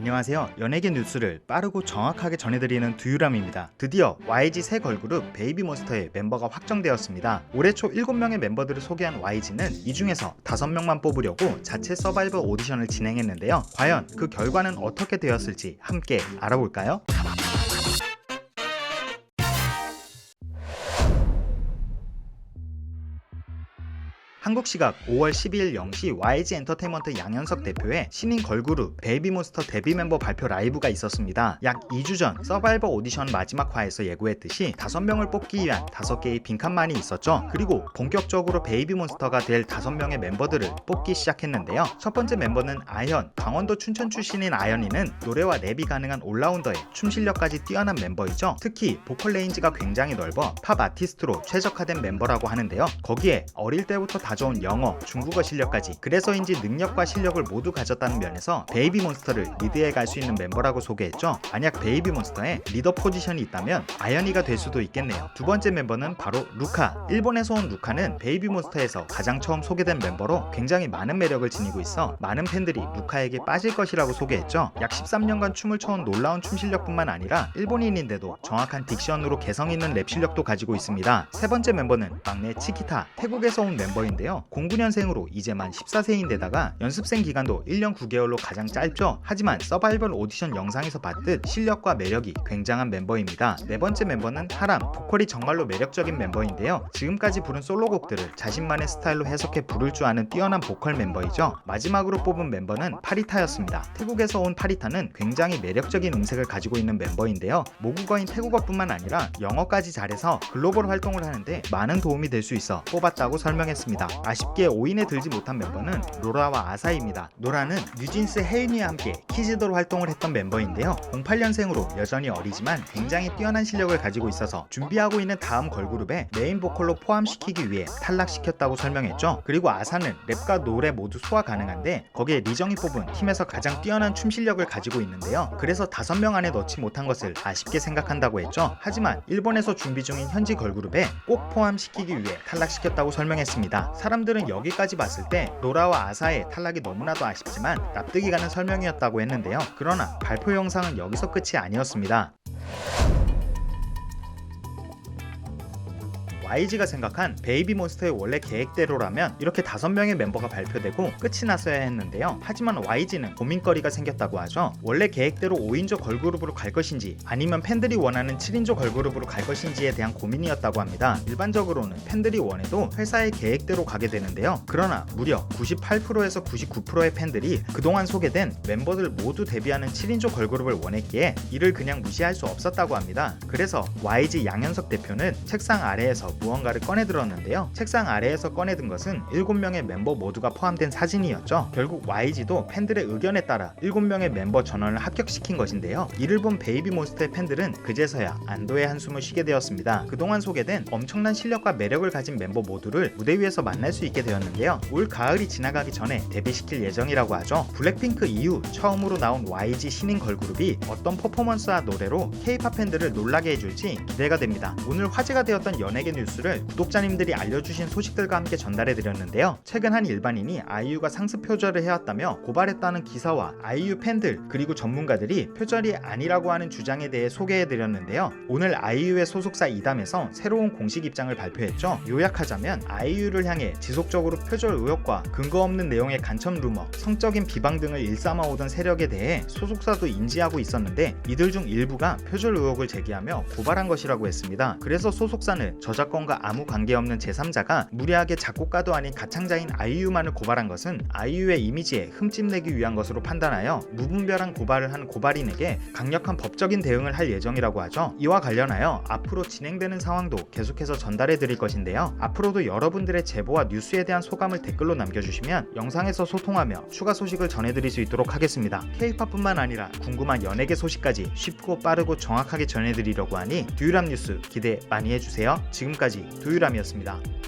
안녕하세요. 연예계 뉴스를 빠르고 정확하게 전해드리는 두유람입니다. 드디어 YG 새 걸그룹 베이비몬스터의 멤버가 확정되었습니다. 올해 초 7명의 멤버들을 소개한 YG는 이 중에서 5명만 뽑으려고 자체 서바이벌 오디션을 진행했는데요. 과연 그 결과는 어떻게 되었을지 함께 알아볼까요? 한국 시각 5월 12일 0시 YG 엔터테인먼트 양현석 대표의 신인 걸그룹 베이비몬스터 데뷔 멤버 발표 라이브가 있었습니다. 약 2주 전 서바이벌 오디션 마지막 화에서 예고했듯이 5명을 뽑기 위한 5개의 빈칸만이 있었죠. 그리고 본격적으로 베이비몬스터가 될 5명의 멤버들을 뽑기 시작했는데요. 첫 번째 멤버는 아현, 강원도 춘천 출신인 아현이는 노래와 랩이 가능한 올라운더에 춤 실력까지 뛰어난 멤버이죠. 특히 보컬 레인지가 굉장히 넓어 팝 아티스트로 최적화된 멤버라고 하는데요. 거기에 어릴 때부터 다져온 영어, 중국어 실력까지 그래서인지 능력과 실력을 모두 가졌다는 면에서 베이비몬스터를 리드해 갈 수 있는 멤버라고 소개했죠. 만약 베이비몬스터에 리더 포지션이 있다면 아연이가 될 수도 있겠네요. 두 번째 멤버는 바로 루카. 일본에서 온 루카는 베이비몬스터에서 가장 처음 소개된 멤버로 굉장히 많은 매력을 지니고 있어 많은 팬들이 루카에게 빠질 것이라고 소개했죠. 약 13년간 춤을 춰온 놀라운 춤 실력뿐만 아니라 일본인인데도 정확한 딕션으로 개성 있는 랩 실력도 가지고 있습니다. 세 번째 멤버는 막내 치키타. 태국에서 온 멤버인데 요. 09년생으로 이제 만 14세인데다가 연습생 기간도 1년 9개월로 가장 짧죠. 하지만 서바이벌 오디션 영상에서 봤듯 실력과 매력이 굉장한 멤버입니다. 네 번째 멤버는 하람. 보컬이 정말로 매력적인 멤버인데요. 지금까지 부른 솔로곡들을 자신만의 스타일로 해석해 부를 줄 아는 뛰어난 보컬 멤버이죠. 마지막으로 뽑은 멤버는 파리타였습니다. 태국에서 온 파리타는 굉장히 매력적인 음색을 가지고 있는 멤버인데요. 모국어인 태국어뿐만 아니라 영어까지 잘해서 글로벌 활동을 하는데 많은 도움이 될 수 있어 뽑았다고 설명했습니다. 아쉽게 5인에 들지 못한 멤버는 로라와 아사입니다. 로라는 뉴진스 혜인이와 함께 키즈도로 활동을 했던 멤버인데요. 08년생으로 여전히 어리지만 굉장히 뛰어난 실력을 가지고 있어서 준비하고 있는 다음 걸그룹에 메인 보컬로 포함시키기 위해 탈락시켰다고 설명했죠. 그리고 아사는 랩과 노래 모두 소화 가능한데 거기에 리정이 뽑은 팀에서 가장 뛰어난 춤 실력을 가지고 있는데요. 그래서 5명 안에 넣지 못한 것을 아쉽게 생각한다고 했죠. 하지만 일본에서 준비 중인 현지 걸그룹에 꼭 포함시키기 위해 탈락시켰다고 설명했습니다. 사람들은 여기까지 봤을 때 노라와 아사의 탈락이 너무나도 아쉽지만 납득이 가는 설명이었다고 했는데요. 그러나 발표 영상은 여기서 끝이 아니었습니다. YG가 생각한 베이비몬스터의 원래 계획대로라면 이렇게 5명의 멤버가 발표되고 끝이 났어야 했는데요. 하지만 YG는 고민거리가 생겼다고 하죠. 원래 계획대로 5인조 걸그룹으로 갈 것인지 아니면 팬들이 원하는 7인조 걸그룹으로 갈 것인지에 대한 고민이었다고 합니다. 일반적으로는 팬들이 원해도 회사의 계획대로 가게 되는데요. 그러나 무려 98%에서 99%의 팬들이 그동안 소개된 멤버들 모두 데뷔하는 7인조 걸그룹을 원했기에 이를 그냥 무시할 수 없었다고 합니다. 그래서 YG 양현석 대표는 책상 아래에서 무언가를 꺼내 들었는데요. 책상 아래에서 꺼내든 것은 7명의 멤버 모두가 포함된 사진이었죠. 결국 YG도 팬들의 의견에 따라 7명의 멤버 전원을 합격시킨 것인데요. 이를 본 베이비몬스터의 팬들은 그제서야 안도의 한숨을 쉬게 되었습니다. 그동안 소개된 엄청난 실력과 매력을 가진 멤버 모두를 무대 위에서 만날 수 있게 되었는데요. 올 가을이 지나가기 전에 데뷔시킬 예정이라고 하죠. 블랙핑크 이후 처음으로 나온 YG 신인 걸그룹이 어떤 퍼포먼스와 노래로 K-팝 팬들을 놀라게 해줄지 기대가 됩니다. 오늘 화제가 되었던 연예계 뉴스 를 구독자님들이 알려주신 소식들과 함께 전달해 드렸는데요. 최근 한 일반인이 아이유가 상습 표절을 해왔다며 고발했다는 기사와 아이유 팬들 그리고 전문가들이 표절이 아니라고 하는 주장에 대해 소개해 드렸는데요. 오늘 아이유의 소속사 이담에서 새로운 공식 입장을 발표했죠. 요약하자면 아이유를 향해 지속적으로 표절 의혹과 근거 없는 내용의 간첩 루머, 성적인 비방 등을 일삼아오던 세력에 대해 소속사도 인지하고 있었는데 이들 중 일부가 표절 의혹을 제기하며 고발한 것이라고 했습니다. 그래서 소속사는 저작권 과 아무 관계없는 제3자가 무리하게 작곡가도 아닌 가창자인 아이유만을 고발한 것은 아이유의 이미지에 흠집 내기 위한 것으로 판단하여 무분별한 고발을 한 고발인에게 강력한 법적인 대응을 할 예정이라고 하죠. 이와 관련하여 앞으로 진행되는 상황도 계속해서 전달해 드릴 것인데요. 앞으로도 여러분들의 제보와 뉴스에 대한 소감을 댓글로 남겨주시면 영상에서 소통하며 추가 소식을 전해드릴 수 있도록 하겠습니다. K-팝뿐만 아니라 궁금한 연예계 소식까지 쉽고 빠르고 정확하게 전해드리려고 하니 두유람 뉴스 기대 많이 해주세요. 지금까지 두유람이었습니다.